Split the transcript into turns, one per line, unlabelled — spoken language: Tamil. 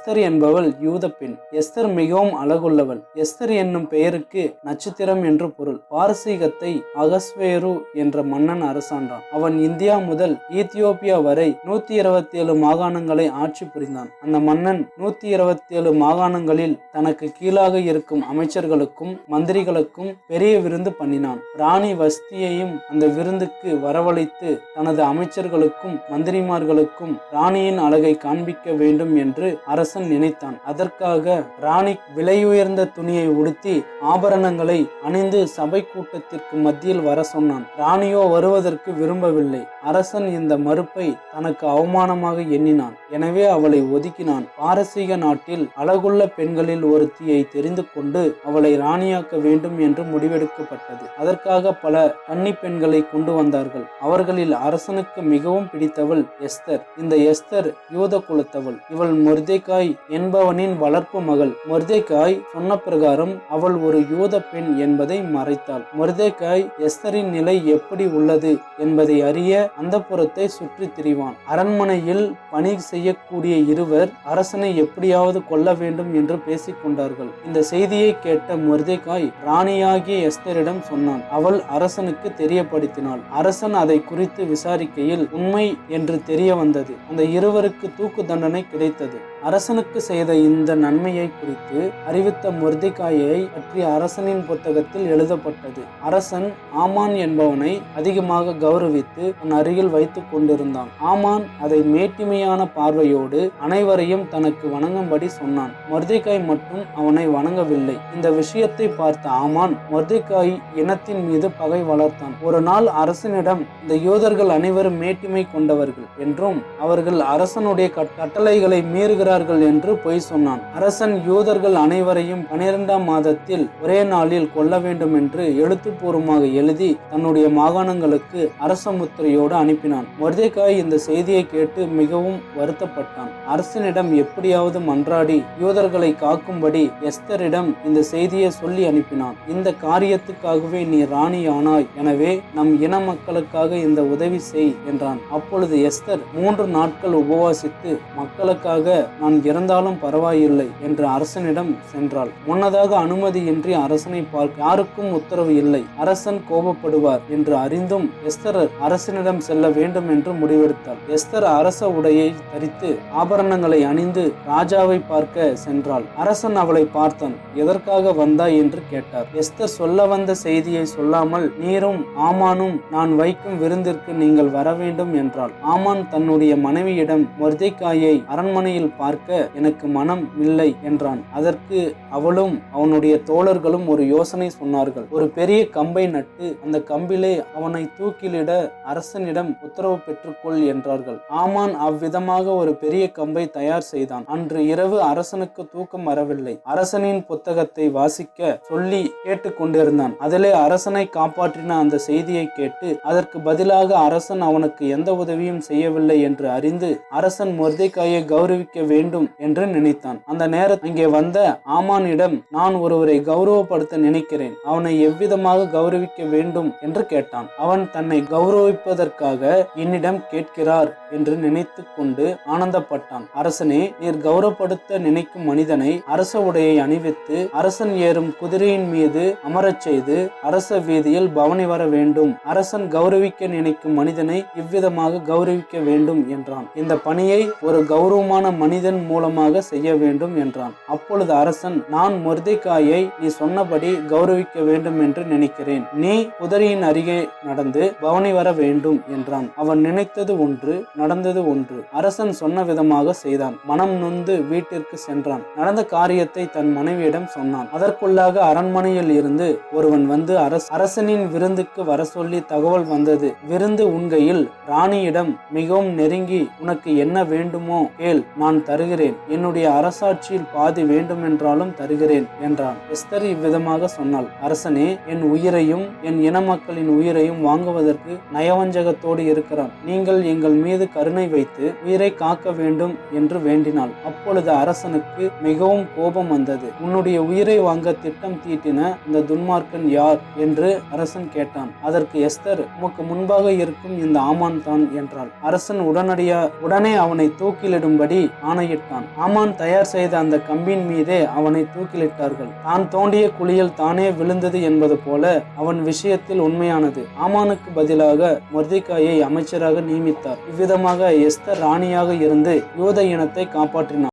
எஸ்தர் என்பவள் யூத பெண் எஸ்தர் மிகவும் அழகுள்ளவள். எஸ்தர் என்னும் பெயருக்கு நட்சத்திரம் என்று பொருள். பாரசீகத்தை அகஸ்வேரு என்ற மன்னன் அரசாண்டான். அவன் இந்தியா முதல் ஈத்தியோப்பியா வரை நூத்தி இருபத்தி ஏழு மாகாணங்களை ஆட்சி புரிந்தான். அந்த மன்னன் நூத்தி இருபத்தி ஏழு மாகாணங்களில் தனக்கு கீழாக இருக்கும் அமைச்சர்களுக்கும் மந்திரிகளுக்கும் பெரிய விருந்து பண்ணினான். ராணி வஸ்தியையும் அந்த விருந்துக்கு வரவழைத்து தனது அமைச்சர்களுக்கும் மந்திரிமார்களுக்கும் ராணியின் அழகை காண்பிக்க வேண்டும் என்று அரசன் நினைத்தான். அதற்காக ராணி விலையுயர்ந்த துணியை உடுத்தி ஆபரணங்களை அணிந்து சபை கூட்டத்திற்கு மத்தியில் வர சொன்னான். ராணியோ வருவதற்கு விரும்பவில்லை. அரசன் இந்த மறுப்பை தனக்கு அவமானமாக எண்ணினான். எனவே அவளை ஒதுக்கினான். பாரசீக நாட்டில் அழகுள்ள பெண்களில் ஒருத்தியை தெரிந்து கொண்டு அவளை ராணியாக்க வேண்டும் என்று முடிவெடுக்கப்பட்டது. அதற்காக பல கன்னி பெண்களை கொண்டு வந்தார்கள். அவர்களில் அரசனுக்கு மிகவும் பிடித்தவள் எஸ்தர். இந்த எஸ்தர் யூத குலத்தவள். இவள் மொர்தேகாய் என்பவனின் வளர்ப்பு மகள். மொர்தேகாய் சொன்ன பிரகாரம் அவள் ஒரு யூத பெண் என்பதை மறைத்தாள். மொர்தேகாய் எஸ்தரின் நிலை எப்படி உள்ளது என்பதை அறிய அந்த புறத்தை சுற்றி திரிவான். அரண்மனையில் பணி செய்யக்கூடிய இருவர் அரசனை எப்படியாவது கொல்ல வேண்டும் என்று பேசிக் கொண்டார்கள். இந்த செய்தியை கேட்ட மொர்தேகாய் ராணியாகிய எஸ்தரிடம் சொன்னான். அவள் அரசனுக்கு தெரியப்படுத்தினாள். அரசன் அதை குறித்து விசாரிக்கையில் உண்மை என்று தெரிய வந்தது. அந்த இருவருக்கு தூக்கு தண்டனை கிடைத்தது. அரசனுக்கு செய்த இந்த நன்மையை குறித்து அறிவித்த மொர்திகாயை பற்றி அரசனின் புத்தகத்தில் எழுதப்பட்டது. அரசன் ஆமான் என்பவனை அதிகமாக கௌரவித்து தன் அருகில் வைத்துக் கொண்டிருந்தான். ஆமான் அதை மேட்டிமையான பார்வையோடு அனைவரையும் தனக்கு வணங்கும்படி சொன்னான். மொர்திகாய் மட்டும் அவனை வணங்கவில்லை. இந்த விஷயத்தை பார்த்த ஆமான் மொர்திகாய் இனத்தின் மீது பகை வளர்த்தான். ஒரு நாள் அரசனிடம் இந்த யூதர்கள் அனைவரும் மேட்டிமை கொண்டவர்கள் என்றும் அவர்கள் அரசனுடைய கட்டளைகளை மீறுகிற மீறுகிறார்கள் என்று பொய் சொன்னான். அரசன் யூதர்கள் அனைவரையும் பனிரெண்டாம் மாதத்தில் ஒரே நாளில் கொல்ல வேண்டும் என்று எழுத்துப்பூர்வமாக எழுதி தன்னுடைய மாகாணங்களுக்கு அரச முத்திரையோடு அனுப்பினான். மொர்தேகாய் இந்த செய்தியை கேட்டு மிகவும் வருத்தப்பட்டான். அரசனிடம் எப்படியாவது மன்றாடி யூதர்களை காக்கும்படி எஸ்தரிடம் இந்த செய்தியை சொல்லி அனுப்பினான். இந்த காரியத்துக்காகவே நீ ராணி ஆனாய் எனவே நம் இன மக்களுக்காக இந்த உதவி செய் என்றான். அப்பொழுது எஸ்தர் மூன்று நாட்கள் உபவாசித்து மக்களுக்காக நான் இறந்தாலும் பரவாயில்லை என்று அரசனிடம் சென்றாள். முன்னதாக அனுமதியின்றி அரசனை பார்க்க யாருக்கும் உத்தரவு இல்லை. அரசன் கோபப்படுவார் என்று அறிந்தும் எஸ்தர் அரசனிடம் செல்ல வேண்டும் என்று முடிவெடுத்தாள் எஸ்தர் அரச உடையை தரித்து ஆபரணங்களை அணிந்து ராஜாவை பார்க்க சென்றாள். அரசன் அவளை பார்த்தான் எதற்காக வந்தாய்? என்று கேட்டார். எஸ்தர் சொல்ல வந்த செய்தியை சொல்லாமல் நீரும் ஆமானும் நான் வைக்கும் விருந்திற்கு நீங்கள் வர வேண்டும் என்றாள். ஆமான் தன்னுடைய மனைவியிடம் மொர்தைக்காயை அரண்மனையில் பார்க்க எனக்கு மனம் இல்லை என்றான். அதற்கு அவளும் அவனுடைய தோழர்களும் ஒரு யோசனை சொன்னார்கள். ஒரு பெரிய கம்பை நட்டு அந்த கம்பிலே அவனை தூக்கிலிட அரசனிடம் உத்தரவு பெற்றுக்கொள் என்றார்கள். ஆமான் அவ்விதமாக ஒரு பெரிய கம்பை தயார் செய்தான். அன்று இரவு அரசனுக்கு தூக்கம் வரவில்லை. அரசனின் புத்தகத்தை வாசிக்க சொல்லி கேட்டுக்கொண்டிருந்தான் அதிலே அரசனை காப்பாற்றின அந்த செய்தியை கேட்டு அதற்கு பதிலாக அரசன் அவனுக்கு எந்த உதவியும் செய்யவில்லை என்று அறிந்து அரசன் மொர்தேக்காயை கௌரவிக்க வேண்டும் வேண்டும் என்று நினைத்தான். அந்த நேரத்தில் அங்கே வந்த ஆமானிடம் நான் ஒருவரை கௌரவப்படுத்த நினைக்கிறேன். அவனை எவ்விதமாக கௌரவிக்க வேண்டும்? என்று கேட்டான். அவன் தன்னை கௌரவிப்பதற்காக என்னிடம் கேட்கிறார் என்று நினைத்து கொண்டு ஆனந்தப்பட்டான். அரசனே நீர் கௌரவப்படுத்த நினைக்கும் மனிதனை அரச உடையை அணிவித்து அரசன் ஏறும் குதிரையின் மீது அமரச் செய்து அரச வீதியில் பவனி வர வேண்டும். அரசன் கௌரவிக்க நினைக்கும் மனிதனை இவ்விதமாக கௌரவிக்க வேண்டும்? என்றான். இந்த பணியை ஒரு கௌரவமான மனிதன் மூலமாக செய்ய வேண்டும் என்றான். அப்பொழுது அரசன் நான் மொர்தேக்காயை நீ சொன்னபடி கௌரவிக்க வேண்டும் என்று நினைக்கிறேன். நீ குதிரையின் அருகே நடந்து பவனி வர வேண்டும் என்றான். அவன் நினைத்தது ஒன்று நடந்தது ஒன்று. அரசன் சொன்ன விதமாக செய்தான். மனம் நொந்து வீட்டிற்கு சென்றான். நடந்த காரியத்தை தன் மனைவியிடம் சொன்னான். அதற்குள்ளாக அரண்மனையில் இருந்து ஒருவன் வந்து அரசனின் விருந்துக்கு வர சொல்லி தகவல் வந்தது. விருந்து உண்கையில் ராணியிடம் மிகவும் நெருங்கி உனக்கு என்ன வேண்டுமோ கேள். நான் தருகிறேன். என்னுடைய அரசாட்சியில் பாதி வேண்டுமென்றாலும் தருகிறேன் என்றான். எஸ்தர் இவ்விதமாக சொன்னாள். அரசனே என் உயிரையும் என் இன மக்களின் உயிரையும் வாங்குவதற்கு நயவஞ்சகத்தோடு இருக்கிறான். நீங்கள் எங்கள் மீது கருணை வைத்து உயிரை காக்க வேண்டும் என்று வேண்டினாள். அப்பொழுது அரசனுக்கு மிகவும் கோபம் வந்தது. உன்னுடைய உயிரை வாங்க திட்டம் தீட்டின இந்த துன்மார்க்கன் யார்? என்று அரசன் கேட்டான். அதற்கு எஸ்தர் உமக்கு முன்பாக இருக்கும் இந்த ஆமான் தான் என்றாள். அரசன் உடனடியா உடனே அவனை தூக்கிலிடும்படி ஆன ஆணையிட்டான். ஆமான் தயார் செய்த அந்த கம்பின் மீதே அவனை தூக்கிலிட்டார்கள். தான் தோண்டிய குழியில் தானே விழுந்தது என்பது போல அவன் விஷயத்தில் உண்மையானது. ஆமானுக்கு பதிலாக மொர்திகாயை அமைச்சராக நியமித்தார். இவ்விதமாக எஸ்தர் ராணியாக இருந்து யூத இனத்தை காப்பாற்றினார்